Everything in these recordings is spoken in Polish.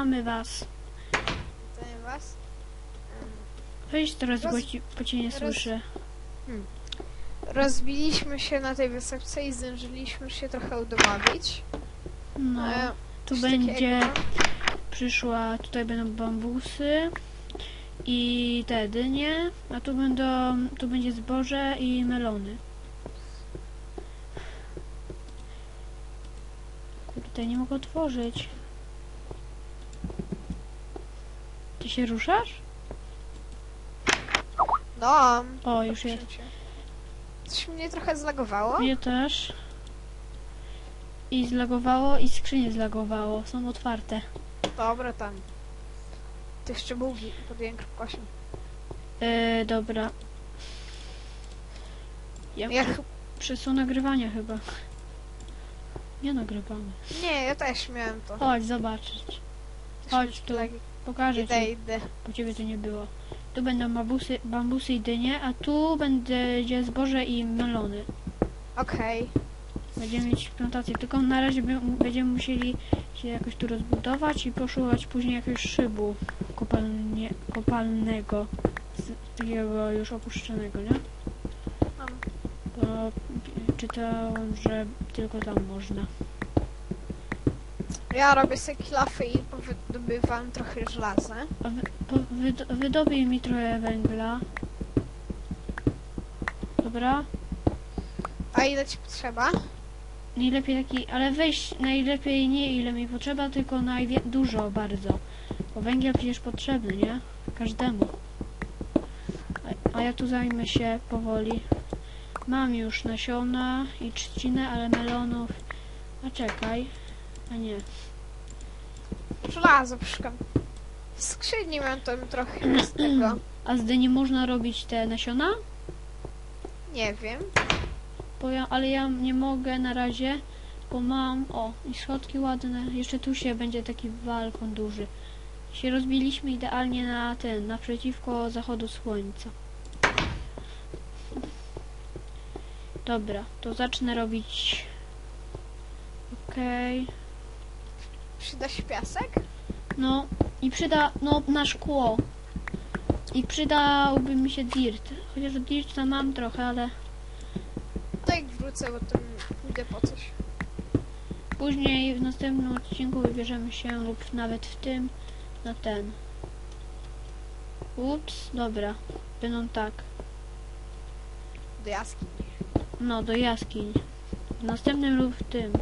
Witamy was. Witamy was. Weź teraz, Roz- ci, bo cię nie roz- słyszę. Rozbiliśmy się na tej wysepce i zdążyliśmy się trochę udomowić. No, E, tu będzie, przyszła, tutaj będą bambusy i te dynie, a tu będą, tu będzie zboże i melony. Kurde, nie mogę otworzyć. Ty się ruszasz? No, O, już jest. Coś mnie trochę zlagowało. Mnie też. I zlagowało i skrzynie zlagowało. Są otwarte. Dobra, tam. Te szczegółki podjąłem kropkością. Yy, dobra. Ja Ja ch- przesunę nagrywania chyba. Nie nagrywamy. Nie, ja też miałem to. Chodź zobaczyć. Chodź tu. lagi. Pokażę Idę, ci, idę. bo ciebie tu nie było. Tu będą bambusy, bambusy i dynie, a tu będzie zboże i melony. Okej. Będziemy mieć plantację, tylko na razie będziemy musieli się jakoś tu rozbudować i poszukiwać później jakiegoś szybu kopalnie, kopalnego, z takiego już opuszczonego, nie? Mam. Bo p- czytałam, że tylko tam można. Ja robię sobie kilafy i wydobywam trochę żelaza. Wy, po, wyd, wydobij mi trochę węgla. Dobra? A ile ci potrzeba? Najlepiej taki, ale weź najlepiej nie ile mi potrzeba, tylko najwie- dużo bardzo. Bo węgiel przecież potrzebny, nie? Każdemu. A, a ja tu zajmę się powoli. Mam już nasiona i trzcinę, ale melonów. A czekaj. A nie. Żelazo szukam. W skrzyni mam tam trochę z tego. A z dyni można robić te nasiona? Nie wiem. Bo ja, ale ja nie mogę na razie, bo mam, o, i schodki ładne, jeszcze tu się będzie taki balkon duży. Się rozbiliśmy idealnie na ten, naprzeciwko zachodu słońca. Dobra, to zacznę robić. Okej. Przyda się piasek? No i przyda, no na szkło. I przydałby mi się dirt. Chociaż dirt tam mam trochę, ale To jak wrócę, bo tam idę po coś. Później w następnym odcinku wybierzemy się lub nawet w tym na ten. Ups, dobra. Będą tak. Do jaskini. No, do jaskiń. W następnym lub w tym.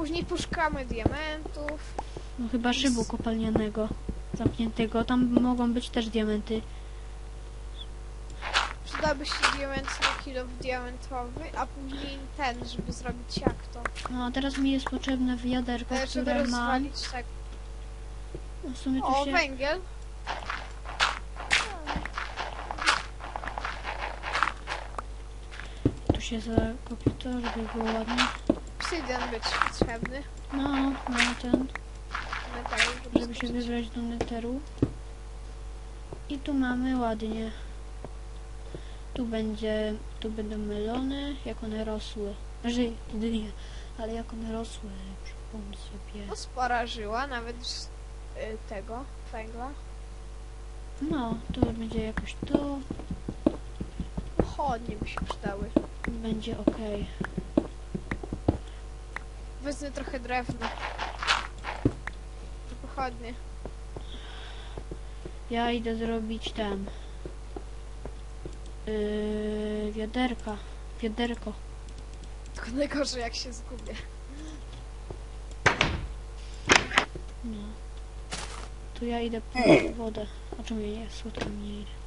Później poszukamy diamentów. No chyba szybu kopalnianego zamkniętego. Tam mogą być też diamenty. Przydałby się diament na kilo diamentowy, a później ten, żeby zrobić jak to. No a teraz mi jest potrzebne wiaderko, E, żeby które rozwalić tak. No, w sumie tu O, się... węgiel. Tu się zakopi to, żeby było ładnie. Obsydian być potrzebny. No, no ten. Żeby się wybrać do neteru. I tu mamy ładnie. Tu będzie, tu będą melony, jak one rosły. Znaczy, dynie, ale jak one rosły, przypomnę sobie. No spora żyła, nawet z y, tego węgla. No, tu będzie jakoś tu, Pochodnie by się przydały. będzie ok. Wezmę trochę drewna. Pochodnie. Ja idę zrobić ten. Yy, wiaderka. Wiaderko. Tylko najgorzej jak się zgubię. No. Tu ja idę po wodę. A czemu ja nie? Słodkiem nie idę.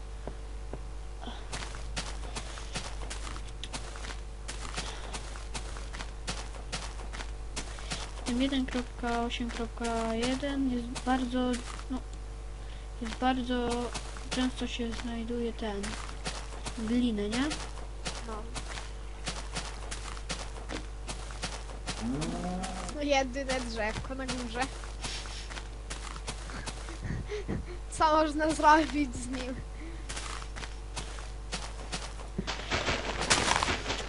Tym 1.8.1 jest bardzo, no, jest bardzo, często się znajduje ten, glinę, nie? No. No jedyne drzewko na górze. Co można zrobić z nim?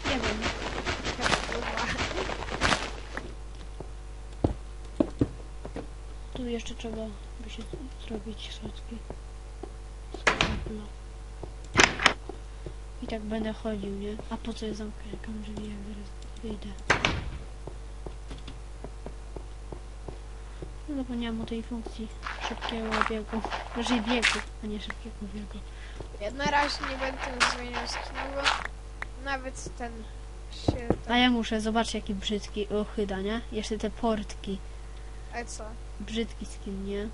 Nie wiem. Tu jeszcze trzeba by się zrobić schodki. I tak będę chodził, nie? A po co ja zamknę drzwi, jak zaraz wyjdę? No zapomniałam o tej funkcji szybkiego biegu. Raczej biegu, a nie szybkiego biegu. Ja na razie nie będę zmieniał skinu, bo nawet ten się... A ja muszę, zobacz jaki brzydki, ochyda, nie? Jeszcze te portki. Ale co? Brzydki skin, nie?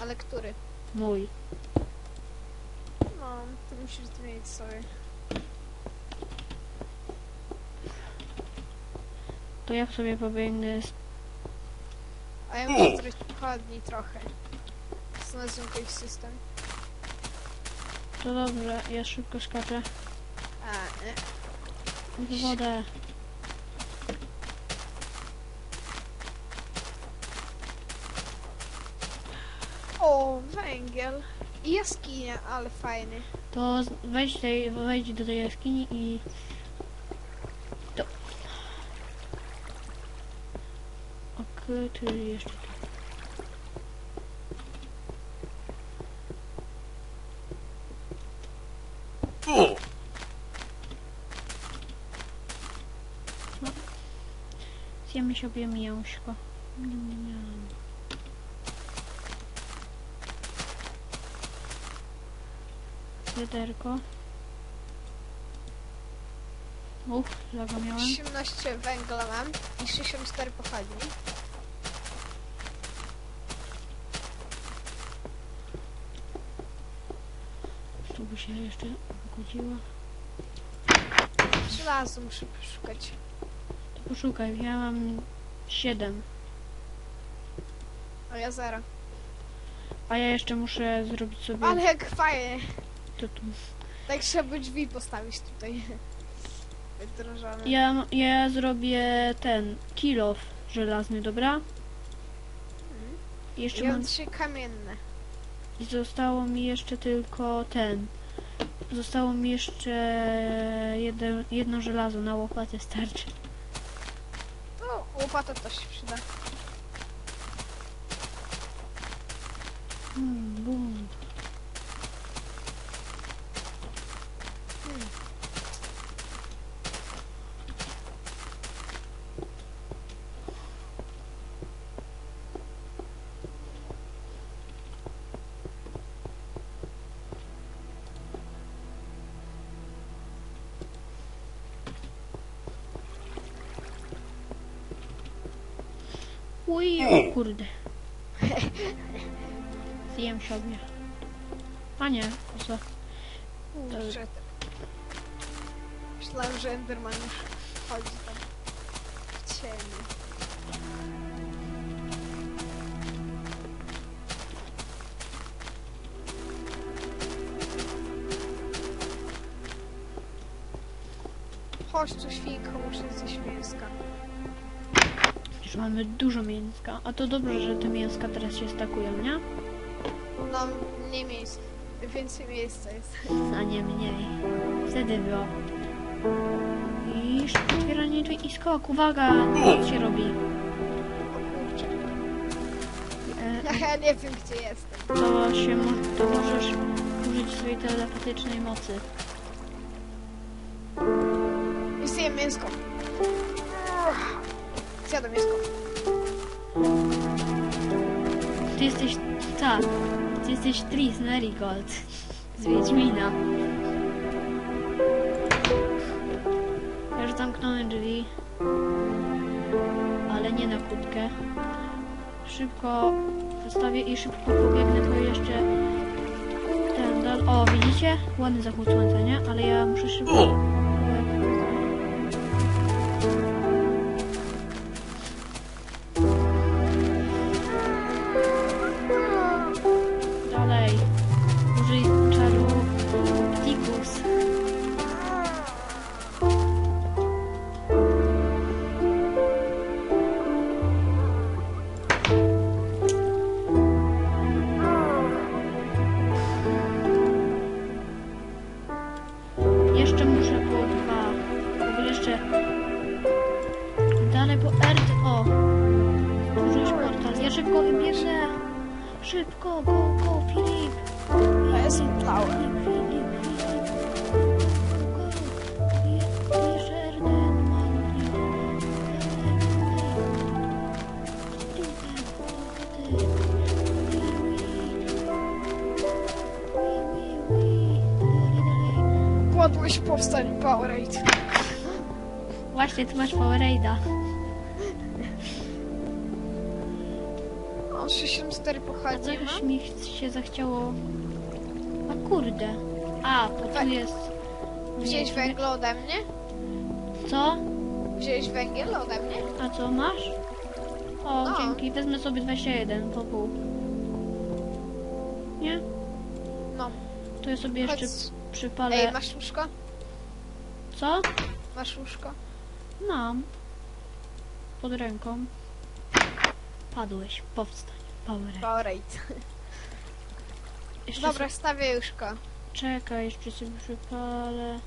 Ale który? Mój. No, to musisz zmienić sobie. To ja sobie pobiegnę z... A ja muszę zrobić pochodni trochę. Znalazłem jakiś system. To dobrze, ja szybko skaczę A, nie. w wodę. O, węgiel. I jaskinia, ale fajny. To z- wejdź, tej, wejdź do tej jaskini i... To... Ok, ty jeszcze tu. Zjemy sobie mięśko. Niam, niam, niam. Wiaderko. Uch, laga miałem. 18 węgla mam i 64 pochodni. Tu by się jeszcze wygodziło. Żelazo muszę poszukać. To poszukaj, ja mam 7. A ja zero. A ja jeszcze muszę zrobić sobie... Ale jak fajnie. To tu. Tak trzeba drzwi postawić tutaj. Wydrożone. Ja, ja zrobię ten kilof żelazny, dobra? I Jeszcze Ja mam... trzy kamienne. I zostało mi jeszcze tylko ten. Zostało mi jeszcze jeden, jedno żelazo na łopatę starczy. No, łopata też się przyda. Hmm, bum. Hmm. Uj, o kurde. Zjem sobie. A nie, co? Kurczę. Myślałem, że Enderman już chodzi tam w cieniu. Chodź tu świnko, muszę zjeść mięska. Już mamy dużo mięska. A to dobrze, że te mięska teraz się stakują, nie? No, mniej miejsc. Więcej miejsca jest. A nie mniej. Wtedy było. I szybko otwieranie drzwi i skok. Uwaga! Co się robi? O kurczę. E, Ja nie wiem, gdzie jestem. to się mo- to możesz użyć swojej telepatycznej mocy. I zjem mięsko. Zjadam mięsko. Ty jesteś... tak. Ty jesteś Tris Marigold. Z Wiedźmina. Ja już zamknąłem drzwi. Ale nie na kłódkę. Szybko zostawię i szybko pobiegnę po jeszcze ten dal. O, widzicie? Ładny zachód słońca, nie? Ale ja muszę szybko... Szybko, go, go, Filip. To jest power. Filip, Filip, Filip. Go, go. Je- Jeszcze jeden malutki. Kładłeś powstań Powerade. Właśnie, tu masz Powerade'a. 674 A pochodzi, coś mi się zachciało... A kurde. A, bo tu Tak. jest... Wziąłeś węgiel ode mnie? Co? Wziąłeś węgiel ode mnie? A co masz? O, No. dzięki. Wezmę sobie 21 po pół. Nie? No. To ja sobie jeszcze Chodź. przypalę... Ej, masz łóżko? Co? Masz łóżko? Mam. Pod ręką. Padłeś. Powstań. Power. Powerade. Jeszcze Dobra, stawię łóżko. So... Czekaj, jeszcze sobie przypalę.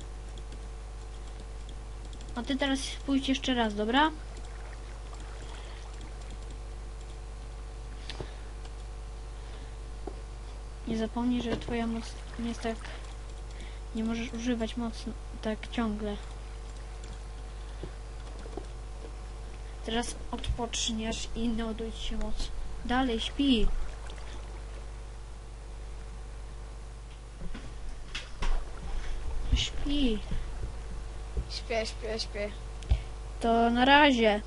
A ty teraz pójdź jeszcze raz, dobra? Nie zapomnij, że twoja moc nie jest tak... Nie możesz używać mocno, tak ciągle. Teraz odpoczniesz i naładuj ci się moc. Dalej, śpi. Śpi. Śpię, śpię, śpię. To na razie.